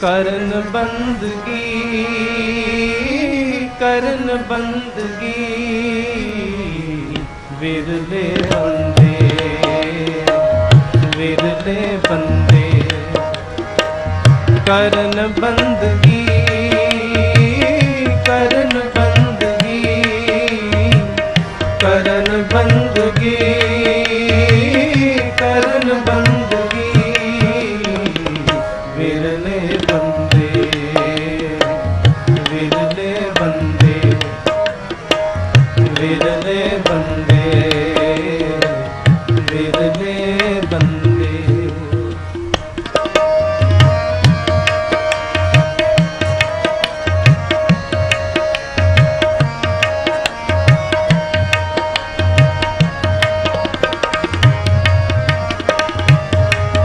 ਕਰਨ ਬੰਦਗੀ ਕਰਨ ਬੰਦਗੀ ਵਿਰਲੇ ਬੰਦੇ ਵਿਰਲੇ ਬੰਦੇ, ਕਰਨ ਬੰਦਗੀ ਕਰਨ ਬੰਦਗੀ ਕਰਨ ਬੰਦਗੀ ਕਰਨ ਬੰਦਗੀ ਵਿਰਲੇ ਬਿਰਦੇ ਬੰਦੇ ਬਿਰਦੇ ਬੰਦੇ।